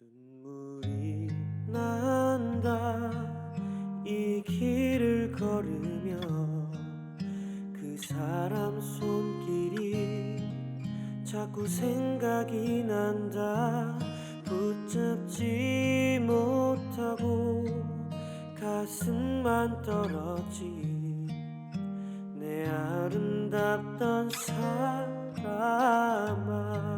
눈물이 난다. 이 길을 걸으며 그 사람 손길이 자꾸 생각이 난다. 붙잡지 못하고 가슴만 떨어진 내 아름답던 사람아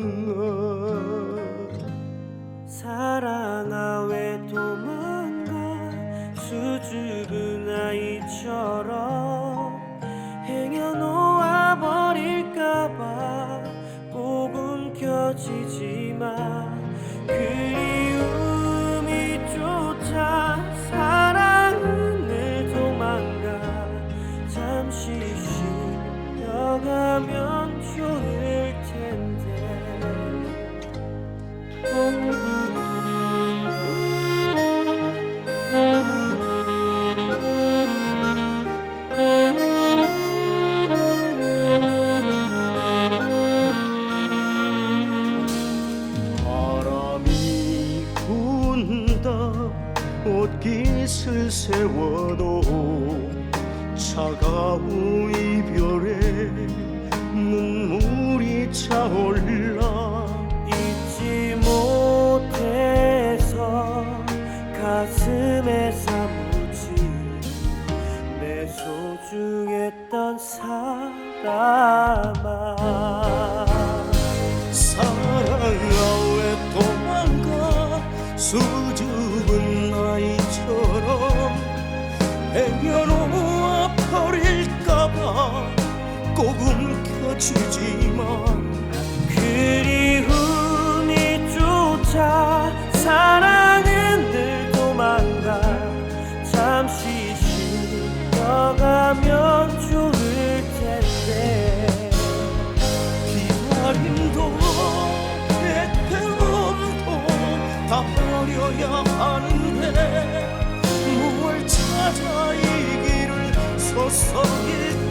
사랑아 왜 도망가 수줍은 아이처럼 행여놓아 버릴까봐 꼭 움켜쥐지마 그리움이 쫓아 사랑은 늘 도망가 잠시 쉬어가면 깃을 세워도 차가운 이별에 눈물이 차올라 잊지 못해서 가슴에 사무친 내 소중했던 사람아. 사랑아 왜 도망가 수줍은 꼭 움켜쥐지마 그리움이 쫓아 사랑은 늘 도망가 잠시 쉬어가면 좋을 텐데. 기다림도 애태움도 다 버려야 하는데 무얼 찾아 이 길을 서서일